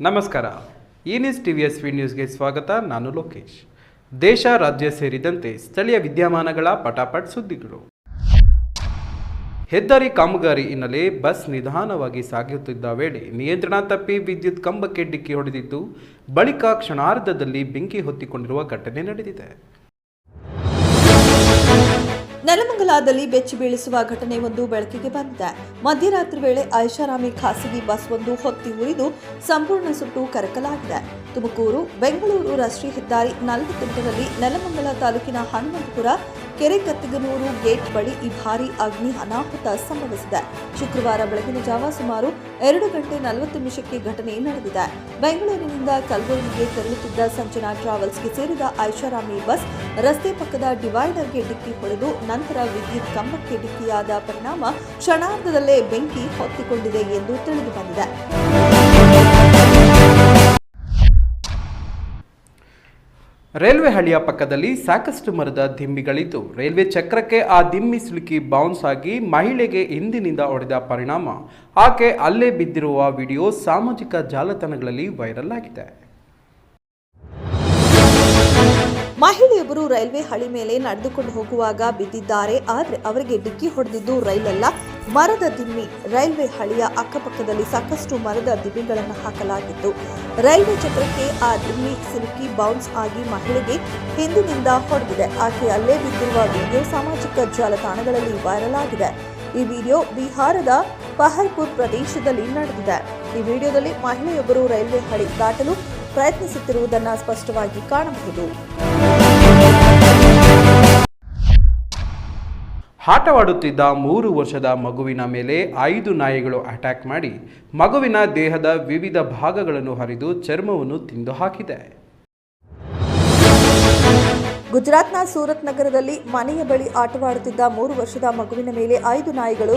ನಮಸ್ಕಾರ. ಈ news T V S V ನ್ಯೂಸ್ಗೆ ಸ್ವಾಗತ. ನಾನು ಲೋಕೇಶ್. ದೇಶ, ರಾಜ್ಯ ಸೇರಿದಂತೆ ಸ್ಥಳೀಯ ವಿದ್ಯಮಾನಗಳ ಪಟಾಪಟ್ ಸುದ್ದಿಗಳು. ಹೆದ್ದಾರಿ ಕಾಮಗಾರಿ ಹಿನ್ನೆಲೆ ಬಸ್ ನಿಧಾನವಾಗಿ ಸಾಗುತ್ತಿದ್ದ ವೇಳೆ ನಿಯಂತ್ರಣ ತಪ್ಪಿ ವಿದ್ಯುತ್ ಕಂಬಕ್ಕೆ ಡಿಕ್ಕಿ ಹೊಡೆದಿದ್ದು, ಬಳಿಕ ಕ್ಷಣಾರ್ಧದಲ್ಲಿ ಬೆಂಕಿ ಹೊತ್ತಿಕೊಂಡಿರುವ ಘಟನೆ ನಡೆದಿದೆ. ನೆಲಮಂಗಲದಲ್ಲಿ ಬೆಚ್ಚಿ ಬೀಳಿಸುವ ಘಟನೆ ಒಂದು ಬೆಳಕಿಗೆ ಬಂದಿದೆ. ಮಧ್ಯರಾತ್ರಿ ವೇಳೆ ಐಷಾರಾಮಿ ಖಾಸಗಿ ಬಸ್ ಒಂದು ಹೊತ್ತಿ ಉರಿದು ಸಂಪೂರ್ಣ ಸುಟ್ಟು ಕರಕಲಾಗಿದೆ. ತುಮಕೂರು, ಬೆಂಗಳೂರು ರಾಷ್ಟ್ರೀಯ ಹೆದ್ದಾರಿ ನಲವತ್ತೆಂಟರಲ್ಲಿ ನೆಲಮಂಗಲ ತಾಲೂಕಿನ ಹನುಮಂತಪುರ, ಕೆರೆ ಕತ್ತಿಗನೂರು ಗೇಟ್ ಬಳಿ ಈ ಭಾರಿ ಅಗ್ನಿ ಅನಾಹುತ ಸಂಭವಿಸಿದೆ. ಶುಕ್ರವಾರ ಬೆಳಗಿನ ಜಾವ ಸುಮಾರು ಎರಡು ಗಂಟೆ ನಲವತ್ತು ನಿಮಿಷಕ್ಕೆ ಘಟನೆ ನಡೆದಿದೆ. ಬೆಂಗಳೂರಿನಿಂದ ಕಲಬುರಗಿಗೆ ತೆರಳುತ್ತಿದ್ದ ಸಂಜನಾ ಟ್ರಾವೆಲ್ಸ್ಗೆ ಸೇರಿದ ಐಷಾರಾಮಿ ಬಸ್ ರಸ್ತೆ ಪಕ್ಕದ ಡಿವೈಡರ್ಗೆ ಡಿಕ್ಕಿ ಹೊಡೆದು ನಂತರ ವಿದ್ಯುತ್ ಕಂಬಕ್ಕೆ ಡಿಕ್ಕಿಯಾದ ಪರಿಣಾಮ ಕ್ಷಣಾರ್ಧದಲ್ಲೇ ಬೆಂಕಿ ಹೊತ್ತಿಕೊಂಡಿದೆ ಎಂದು ತಿಳಿದು ಬಂದಿದೆ. ರೈಲ್ವೆ ಹಳಿಯ ಪಕ್ಕದಲ್ಲಿ ಸಾಕಷ್ಟು ಮರದ ದಿಮ್ಮಿಗಳಿದ್ದು ರೈಲ್ವೆ ಚಕ್ರಕ್ಕೆ ಆ ದಿಮ್ಮಿ ಸಿಲುಕಿ ಬೌನ್ಸ್ ಆಗಿ ಮಹಿಳೆಗೆ ಹಿಂದಿನಿಂದ ಹೊಡೆದ ಪರಿಣಾಮ. ಆಕೆ ಅಲ್ಲೇ ಬಿದ್ದಿರುವ ವಿಡಿಯೋ ಸಾಮಾಜಿಕ ಜಾಲತಾಣಗಳಲ್ಲಿ ವೈರಲ್ ಆಗಿದೆ. ಮಹಿಳೆಯೊಬ್ಬರು ರೈಲ್ವೆ ಹಳಿ ಮೇಲೆ ನಡೆದುಕೊಂಡು ಹೋಗುವಾಗ ಬಿದ್ದಿದ್ದಾರೆ. ಆದರೆ ಅವರಿಗೆ ಡಿಕ್ಕಿ ಹೊಡೆದಿದ್ದು ರೈಲಲ್ಲ. ಮರದ ದಿಮ್ಮಿ ರೈಲ್ವೆ ಹಳಿಯ ಅಕ್ಕಪಕ್ಕದಲ್ಲಿ ಸಾಕಷ್ಟು ಮರದ ದಿಮ್ಮಿಗಳನ್ನು ಹಾಕಲಾಗಿತ್ತು. ರೈಲ್ವೆ ಚಕ್ರಕ್ಕೆ ಆ ದಿಮ್ಮಿ ಸಿಲುಕಿ ಬೌನ್ಸ್ ಆಗಿ ಮಹಿಳೆಗೆ ಹಿಂದಿನಿಂದ ಹೊಡೆದಿದೆ. ಆಕೆ ಅಲ್ಲೇ ಬಿದ್ದಿರುವ ವಿಡಿಯೋ ಸಾಮಾಜಿಕ ಜಾಲತಾಣಗಳಲ್ಲಿ ವೈರಲ್ ಆಗಿದೆ. ಈ ವಿಡಿಯೋ ಬಿಹಾರದ ಪಹರ್ಪುರ್ ಪ್ರದೇಶದಲ್ಲಿ ನಡೆದಿದೆ. ಈ ವಿಡಿಯೋದಲ್ಲಿ ಮಹಿಳೆಯೊಬ್ಬರು ರೈಲ್ವೆ ಹಳಿ ದಾಟಲು ಪ್ರಯತ್ನಿಸುತ್ತಿರುವುದನ್ನು ಸ್ಪಷ್ಟವಾಗಿ ಕಾಣಬಹುದು. ಆಟವಾಡುತ್ತಿದ್ದ ಮೂರು ವರ್ಷದ ಮಗುವಿನ ಮೇಲೆ ಐದು ನಾಯಿಗಳು ಅಟ್ಯಾಕ್ ಮಾಡಿ ಮಗುವಿನ ದೇಹದ ವಿವಿಧ ಭಾಗಗಳನ್ನು ಹರಿದು ಚರ್ಮವನ್ನು ತಿಂದು ಹಾಕಿದೆ. ಗುಜರಾತ್ನ ಸೂರತ್ ನಗರದಲ್ಲಿ ಮನೆಯ ಬಳಿ ಆಟವಾಡುತ್ತಿದ್ದ ಮೂರು ವರ್ಷದ ಮಗುವಿನ ಮೇಲೆ ಐದು ನಾಯಿಗಳು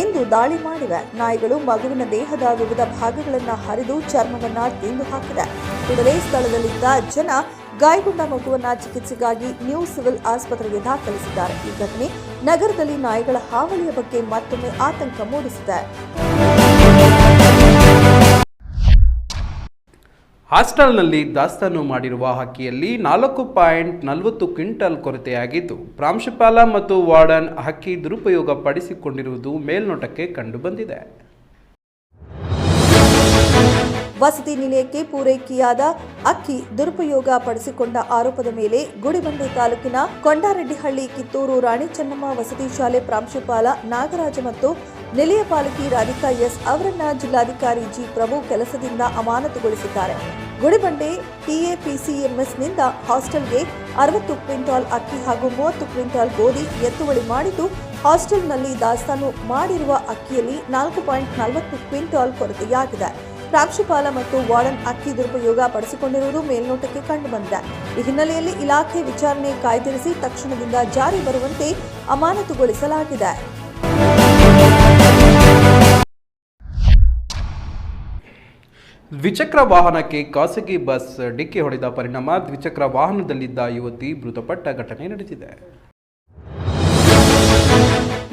ಎಂದು ದಾಳಿ ಮಾಡಿವೆ. ನಾಯಿಗಳು ಮಗುವಿನ ದೇಹದ ವಿವಿಧ ಭಾಗಗಳನ್ನು ಹರಿದು ಚರ್ಮವನ್ನು ತಿಂದು ಹಾಕಿದೆ. ಕೂಡಲೇ ಸ್ಥಳದಲ್ಲಿದ್ದ ಜನ ಗಾಯಗೊಂಡ ಮಗುವನ್ನ ಚಿಕಿತ್ಸೆಗಾಗಿ ನ್ಯೂ ಸಿವಿಲ್ ಆಸ್ಪತ್ರೆಗೆ ದಾಖಲಿಸಿದ್ದಾರೆ. ಈ ಘಟನೆ ನಗರದಲ್ಲಿ ನಾಯಿಗಳ ಹಾವಳಿಯ ಬಗ್ಗೆ ಮತ್ತೊಮ್ಮೆ ಆತಂಕ ಮೂಡಿಸಿದೆ. ಹಾಸ್ಟೆಲ್ನಲ್ಲಿ ದಾಸ್ತಾನು ಮಾಡಿರುವ ಹಕ್ಕಿಯಲ್ಲಿ ನಾಲ್ಕು ಪಾಯಿಂಟ್ ನಲವತ್ತು ಕ್ವಿಂಟಲ್ ಕೊರತೆಯಾಗಿದ್ದು, ಪ್ರಾಂಶುಪಾಲ ಮತ್ತು ವಾರ್ಡನ್ ಹಕ್ಕಿ ದುರುಪಯೋಗ ಪಡಿಸಿಕೊಂಡಿರುವುದು ಮೇಲ್ನೋಟಕ್ಕೆ ಕಂಡುಬಂದಿದೆ. ವಸತಿ ನಿಲಯಕ್ಕೆ ಪೂರೈಕೆಯಾದ ಅಕ್ಕಿ ದುರುಪಯೋಗ ಪಡಿಸಿಕೊಂಡ ಆರೋಪದ ಮೇಲೆ ಗುಡಿಬಂಡೆ ತಾಲೂಕಿನ ಕೊಂಡಾರೆಡ್ಡಿಹಳ್ಳಿ ಕಿತ್ತೂರು ರಾಣಿ ಚೆನ್ನಮ್ಮ ವಸತಿ ಶಾಲೆ ಪ್ರಾಂಶುಪಾಲ ನಾಗರಾಜ ಮತ್ತು ನಿಲಯ ಪಾಲಕಿ ರಾಧಿಕಾ ಎಸ್ ಅವರನ್ನ ಜಿಲ್ಲಾಧಿಕಾರಿ ಜಿ ಪ್ರಭು ಕೆಲಸದಿಂದ ಅಮಾನತುಗೊಳಿಸಿದ್ದಾರೆ. ಗುಡಿಬಂಡೆ ಟಿಎಪಿಸಿಎಂಎಸ್ನಿಂದ ಹಾಸ್ಟೆಲ್ಗೆ ಅರವತ್ತು ಕ್ವಿಂಟಾಲ್ ಅಕ್ಕಿ ಹಾಗೂ ಮೂವತ್ತು ಕ್ವಿಂಟಾಲ್ ಗೋಧಿ ಎತ್ತುವಳಿ ಮಾಡಿದ್ದು, ಹಾಸ್ಟೆಲ್ನಲ್ಲಿ ದಾಸ್ತಾನು ಮಾಡಿರುವ ಅಕ್ಕಿಯಲ್ಲಿ ನಾಲ್ಕು ಪಾಯಿಂಟ್ ನಲವತ್ತು ಕ್ವಿಂಟಾಲ್ ಕೊರತೆಯಾಗಿದೆ. ಪ್ರಾಂಶುಪಾಲ ಮತ್ತು ವಾರ್ಡನ್ ಅಕ್ಕಿ ದುರುಪಯೋಗ ಪಡಿಸಿಕೊಂಡಿರುವುದು ಮೇಲ್ನೋಟಕ್ಕೆ ಕಂಡುಬಂದಿದೆ ಈ ಹಿನ್ನೆಲೆಯಲ್ಲಿ ಇಲಾಖೆ ವಿಚಾರಣೆ ಕಾಯ್ದಿರಿಸಿ ತಕ್ಷಣದಿಂದ ಜಾರಿ ಬರುವಂತೆ ಅಮಾನತುಗೊಳಿಸಲಾಗಿದೆ. ದ್ವಿಚಕ್ರ ವಾಹನಕ್ಕೆ ಖಾಸಗಿ ಬಸ್ ಡಿಕ್ಕಿ ಹೊಡೆದ ಪರಿಣಾಮ ದ್ವಿಚಕ್ರ ವಾಹನದಲ್ಲಿದ್ದ ಯುವತಿ ಮೃತಪಟ್ಟ ಘಟನೆ ನಡೆದಿದೆ.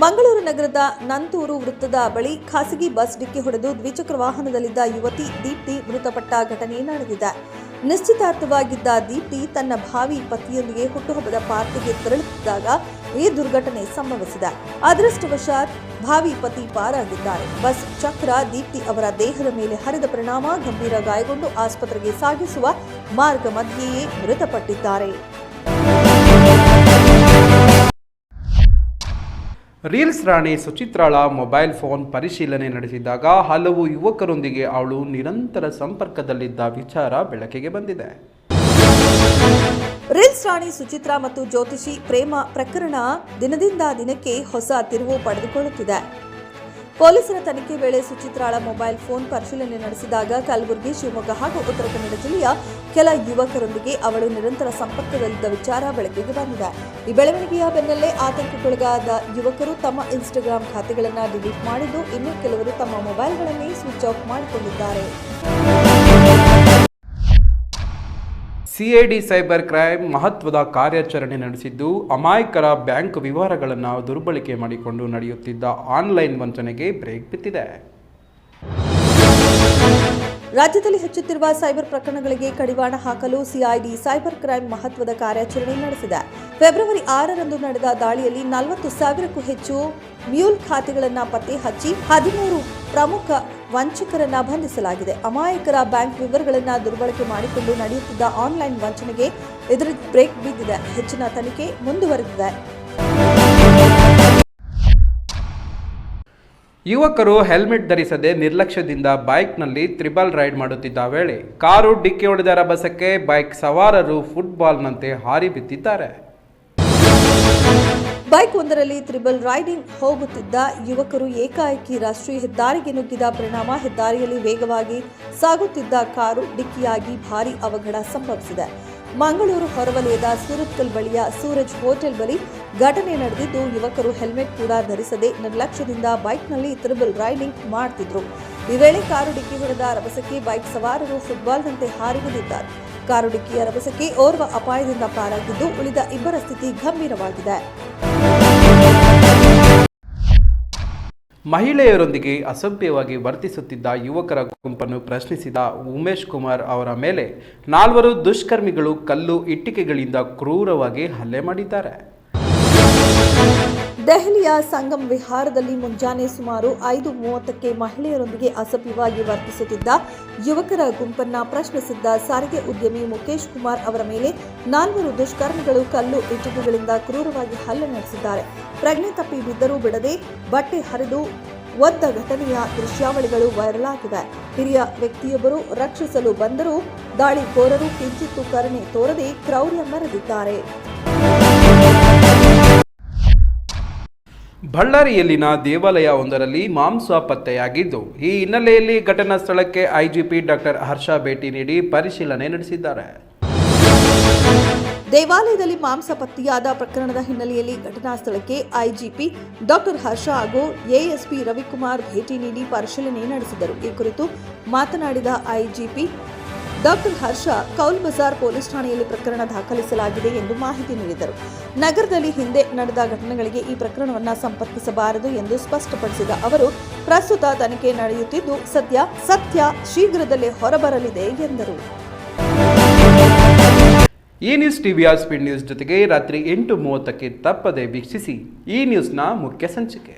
ಮಂಗಳೂರು ನಗರದ ನಂತೂರು ವೃತ್ತದ ಬಳಿ ಖಾಸಗಿ ಬಸ್ ಡಿಕ್ಕಿ ಹೊಡೆದು ದ್ವಿಚಕ್ರ ವಾಹನದಲ್ಲಿದ್ದ ಯುವತಿ ದೀಪ್ತಿ ಮೃತಪಟ್ಟ ಘಟನೆ ನಡೆದಿದೆ. ನಿಶ್ಚಿತಾರ್ಥವಾಗಿದ್ದ ದೀಪ್ತಿ ತನ್ನ ಭಾವಿ ಪತಿಯೊಂದಿಗೆ ಹುಟ್ಟುಹಬ್ಬದ ಪಾರ್ಟಿಗೆ ತೆರಳುತ್ತಿದ್ದಾಗ ಈ ದುರ್ಘಟನೆ ಸಂಭವಿಸಿದೆ. ಅದೃಷ್ಟವಶಾತ್ ಭಾವಿ ಪತಿ ಪಾರಾಗಿದ್ದಾರೆ. ಬಸ್, ಚಕ್ರ, ದೀಪ್ತಿ ಅವರ ದೇಹದ ಮೇಲೆ ಹರಿದ ಪರಿಣಾಮ ಗಂಭೀರ ಗಾಯಗೊಂಡು ಆಸ್ಪತ್ರೆಗೆ ಸಾಗಿಸುವ ಮಾರ್ಗ ಮಧ್ಯೆಯೇ ಮೃತಪಟ್ಟಿದ್ದಾರೆ. ರೀಲ್ಸ್ ರಾಣಿ ಸುಚಿತ್ರಾಳ ಮೊಬೈಲ್ ಫೋನ್ ಪರಿಶೀಲನೆ ನಡೆಸಿದಾಗ ಹಲವು ಯುವಕರೊಂದಿಗೆ ಅವಳು ನಿರಂತರ ಸಂಪರ್ಕದಲ್ಲಿದ್ದ ವಿಚಾರ ಬೆಳಕಿಗೆ ಬಂದಿದೆ. ರೀಲ್ಸ್ ರಾಣಿ ಸುಚಿತ್ರಾ ಮತ್ತು ಜ್ಯೋತಿಷಿ ಪ್ರೇಮ ಪ್ರಕರಣ ದಿನದಿಂದ ದಿನಕ್ಕೆ ಹೊಸ ತಿರುವು ಪಡೆದುಕೊಳ್ಳುತ್ತಿದೆ. ಪೊಲೀಸರ ತನಿಖೆ ವೇಳೆ ಸುಚಿತ್ರಾಳ ಮೊಬೈಲ್ ಫೋನ್ ಪರಿಶೀಲನೆ ನಡೆಸಿದಾಗ ಕಲಬುರಗಿ, ಶಿವಮೊಗ್ಗ ಹಾಗೂ ಉತ್ತರ ಕನ್ನಡ ಜಿಲ್ಲೆಯ ಕೆಲ ಯುವಕರೊಂದಿಗೆ ಅವಳು ನಿರಂತರ ಸಂಪರ್ಕದಲ್ಲಿದ್ದ ವಿಚಾರ ಬೆಳಕಿಗೆ ಬಂದಿದೆ. ಈ ಬೆಳವಣಿಗೆಯ ಬೆನ್ನಲ್ಲೇ ಆತಂಕಕ್ಕೊಳಗಾದ ಯುವಕರು ತಮ್ಮ ಇನ್ಸ್ಟಾಗ್ರಾಂ ಖಾತೆಗಳನ್ನು ಡಿಲೀಟ್ ಮಾಡಿದ್ದು ಇನ್ನು ಕೆಲವರು ತಮ್ಮ ಮೊಬೈಲ್ಗಳನ್ನೇ ಸ್ವಿಚ್ ಆಫ್ ಮಾಡಿಕೊಂಡಿದ್ದಾರೆ. ಸಿಐಡಿ ಸೈಬರ್ ಕ್ರೈಮ್ ಮಹತ್ವದ ಕಾರ್ಯಾಚರಣೆ ನಡೆಸಿದ್ದು, ಅಮಾಯಕರ ಬ್ಯಾಂಕ್ ವಿವರಗಳನ್ನು ದುರ್ಬಳಕೆ ಮಾಡಿಕೊಂಡು ನಡೆಯುತ್ತಿದ್ದ ಆನ್ಲೈನ್ ವಂಚನೆಗೆ ಬ್ರೇಕ್ ಬಿತ್ತಿದೆ ರಾಜ್ಯದಲ್ಲಿ ಹೆಚ್ಚುತ್ತಿರುವ ಸೈಬರ್ ಪ್ರಕರಣಗಳಿಗೆ ಕಡಿವಾಣ ಹಾಕಲು ಸಿಐಡಿ ಸೈಬರ್ ಕ್ರೈಮ್ ಮಹತ್ವದ ಕಾರ್ಯಾಚರಣೆ ನಡೆಸಿದೆ. ಫೆಬ್ರವರಿ ಆರರಂದು ನಡೆದ ದಾಳಿಯಲ್ಲಿ ನಲವತ್ತು ಸಾವಿರಕ್ಕೂ ಹೆಚ್ಚು ಮ್ಯೂಲ್ ಖಾತೆಗಳನ್ನು ಪತ್ತೆ ಹಚ್ಚಿ ಹದಿಮೂರು ಪ್ರಮುಖ ವಂಚಕರನ್ನ ಬಂಧಿಸಲಾಗಿದೆ. ಅಮಾಯಕರ ಬ್ಯಾಂಕ್ ವಿವರಗಳನ್ನು ದುರ್ಬಳಕೆ ಮಾಡಿಕೊಂಡು ನಡೆಯುತ್ತಿದ್ದ ಆನ್ಲೈನ್ ವಂಚನೆಗೆ ಇದರ ಬ್ರೇಕ್ ಬಿದ್ದಿದೆ ಹೆಚ್ಚಿನ ತನಿಖೆ ಮುಂದುವರೆದಿದೆ. ಯುವಕರು ಹೆಲ್ಮೆಟ್ ಧರಿಸದೆ ನಿರ್ಲಕ್ಷ್ಯದಿಂದ ಬೈಕ್ನಲ್ಲಿ ತ್ರಿಬಲ್ ರೈಡ್ ಮಾಡುತ್ತಿದ್ದ ವೇಳೆ ಕಾರು ಡಿಕ್ಕಿ ಹೊಡೆದ ರಭಸಕ್ಕೆ ಬೈಕ್ ಸವಾರರು ಫುಟ್ಬಾಲ್ನಂತೆ ಹಾರಿ ಬಿದ್ದಿದ್ದಾರೆ. ಬೈಕ್ ಒಂದರಲ್ಲಿ ತ್ರಿಬಲ್ ರೈಡಿಂಗ್ ಹೋಗುತ್ತಿದ್ದ ಯುವಕರು ಏಕಾಏಕಿ ರಾಷ್ಟ್ರೀಯ ಹೆದ್ದಾರಿಗೆ ನುಗ್ಗಿದ ಪರಿಣಾಮ. ಹೆದ್ದಾರಿಯಲ್ಲಿ ವೇಗವಾಗಿ ಸಾಗುತ್ತಿದ್ದ ಕಾರು ಡಿಕ್ಕಿಯಾಗಿ ಭಾರೀ ಅವಘಡ ಸಂಭವಿಸಿದೆ. ಮಂಗಳೂರು ಹೊರವಲಯದ ಸೂರತ್ಕಲ್ ಬಳಿಯ ಸೂರಜ್ ಹೋಟೆಲ್ ಬಳಿ ಘಟನೆ ನಡೆದಿದ್ದು, ಯುವಕರು ಹೆಲ್ಮೆಟ್ ಕೂಡ ಧರಿಸದೆ ನಿರ್ಲಕ್ಷ್ಯದಿಂದ ಬೈಕ್ನಲ್ಲಿ ತ್ರಿಬಲ್ ರೈಡಿಂಗ್ ಮಾಡುತ್ತಿದ್ದರು ಈ ವೇಳೆ ಕಾರು ಡಿಕ್ಕಿ ಹೊಡೆದ ರಭಸಕ್ಕೆ ಬೈಕ್ ಸವಾರರು ಫುಟ್ಬಾಲ್ನಂತೆ ಹಾರಿ ಕಾರು ಡಿಕ್ಕಿಯ ರಭಸಕ್ಕೆ ಓರ್ವ ಅಪಾಯದಿಂದ ಪಾರಾಗಿದ್ದು ಉಳಿದ ಇಬ್ಬರ ಸ್ಥಿತಿ ಗಂಭೀರವಾಗಿದೆ. ಮಹಿಳೆಯರೊಂದಿಗೆ ಅಸಭ್ಯವಾಗಿ ವರ್ತಿಸುತ್ತಿದ್ದ ಯುವಕರ ಗುಂಪನ್ನು ಪ್ರಶ್ನಿಸಿದ ಉಮೇಶ್ ಕುಮಾರ್ ಅವರ ಮೇಲೆ ನಾಲ್ವರು ದುಷ್ಕರ್ಮಿಗಳು ಕಲ್ಲು ಇಟ್ಟಿಗೆಗಳಿಂದ ಕ್ರೂರವಾಗಿ ಹಲ್ಲೆ ಮಾಡಿದ್ದಾರೆ. ದೆಹಲಿಯ ಸಂಗಮ್ ವಿಹಾರದಲ್ಲಿ ಮುಂಜಾನೆ ಸುಮಾರು ಐದು ಮೂವತ್ತಕ್ಕೆ ಮಹಿಳೆಯರೊಂದಿಗೆ ಅಸಭ್ಯವಾಗಿ ವರ್ತಿಸುತ್ತಿದ್ದ ಯುವಕರ ಗುಂಪನ್ನ ಪ್ರಶ್ನಿಸಿದ್ದ ಸಾರಿಗೆ ಉದ್ಯಮಿ ಮುಖೇಶ್ ಕುಮಾರ್ ಅವರ ಮೇಲೆ ನಾಲ್ವರು ದುಷ್ಕರ್ಮಿಗಳು ಕಲ್ಲು ಇಟ್ಟಿಗೆಗಳಿಂದ ಕ್ರೂರವಾಗಿ ಹಲ್ಲೆ ನಡೆಸಿದ್ದಾರೆ. ಪ್ರಜ್ಞೆ ತಪ್ಪಿ ಬಿದ್ದರೂ ಬಿಡದೆ ಬಟ್ಟೆ ಹರಿದು ಒದ್ದ ಘಟನೆಯ ದೃಶ್ಯಾವಳಿಗಳು ವೈರಲ್ ಆಗಿದೆ ಹಿರಿಯ ವ್ಯಕ್ತಿಯೊಬ್ಬರು ರಕ್ಷಿಸಲು ಬಂದರೂ ದಾಳಿಕೋರರು ಕಿಂಚಿತ್ತು ಕರುಣೆ ತೋರದೆ ಕ್ರೌರ್ಯ ಮೆರೆದಿದ್ದಾರೆ. ಬಳ್ಳಾರಿಯಲ್ಲಿನ ದೇವಾಲಯ ಒಂದರಲ್ಲಿ ಮಾಂಸ ಪತ್ತೆಯಾಗಿದ್ದು, ಈ ಹಿನ್ನೆಲೆಯಲ್ಲಿ ಘಟನಾ ಸ್ಥಳಕ್ಕೆ ಐಜಿಪಿ ಡಾಕ್ಟರ್ ಹರ್ಷ ಭೇಟಿ ನೀಡಿ ಪರಿಶೀಲನೆ ನಡೆಸಿದ್ದಾರೆ. ದೇವಾಲಯದಲ್ಲಿ ಮಾಂಸ ಪತ್ತೆಯಾದ ಪ್ರಕರಣದ ಹಿನ್ನೆಲೆಯಲ್ಲಿ ಘಟನಾ ಸ್ಥಳಕ್ಕೆ ಐಜಿಪಿ ಡಾಕ್ಟರ್ ಹರ್ಷ ಹಾಗೂ ಎಎಸ್ಪಿ ರವಿಕುಮಾರ್ ಭೇಟಿ ನೀಡಿ ಪರಿಶೀಲನೆ ನಡೆಸಿದರು. ಈ ಕುರಿತು ಮಾತನಾಡಿದ ಐಜಿಪಿ ಡಾಕ್ಟರ್ ಹರ್ಷ ಕೌಲ್ ಬಜಾರ್ ಪೊಲೀಸ್ ಠಾಣೆಯಲ್ಲಿ ಪ್ರಕರಣ ದಾಖಲಿಸಲಾಗಿದೆ ಎಂದು ಮಾಹಿತಿ ನೀಡಿದರು. ನಗರದಲ್ಲಿ ಹಿಂದೆ ನಡೆದ ಘಟನೆಗಳಿಗೆ ಈ ಪ್ರಕರಣವನ್ನು ಸಂಪರ್ಕಿಸಬಾರದು ಎಂದು ಸ್ಪಷ್ಟಪಡಿಸಿದ ಅವರು, ಪ್ರಸ್ತುತ ತನಿಖೆ ನಡೆಯುತ್ತಿದ್ದು ಸದ್ಯ ಸತ್ಯ ಶೀಘ್ರದಲ್ಲೇ ಹೊರಬರಲಿದೆ ಎಂದರು. ಈ ನ್ಯೂಸ್ ಟಿವಿಯ ಸ್ಪೀಡ್ ನ್ಯೂಸ್ ಜೊತೆಗೆ ರಾತ್ರಿ ಎಂಟು ಮೂವತ್ತಕ್ಕೆ ತಪ್ಪದೆ ವೀಕ್ಷಿಸಿ ಈ ನ್ಯೂಸ್ನ ಮುಖ್ಯ ಸಂಚಿಕೆ.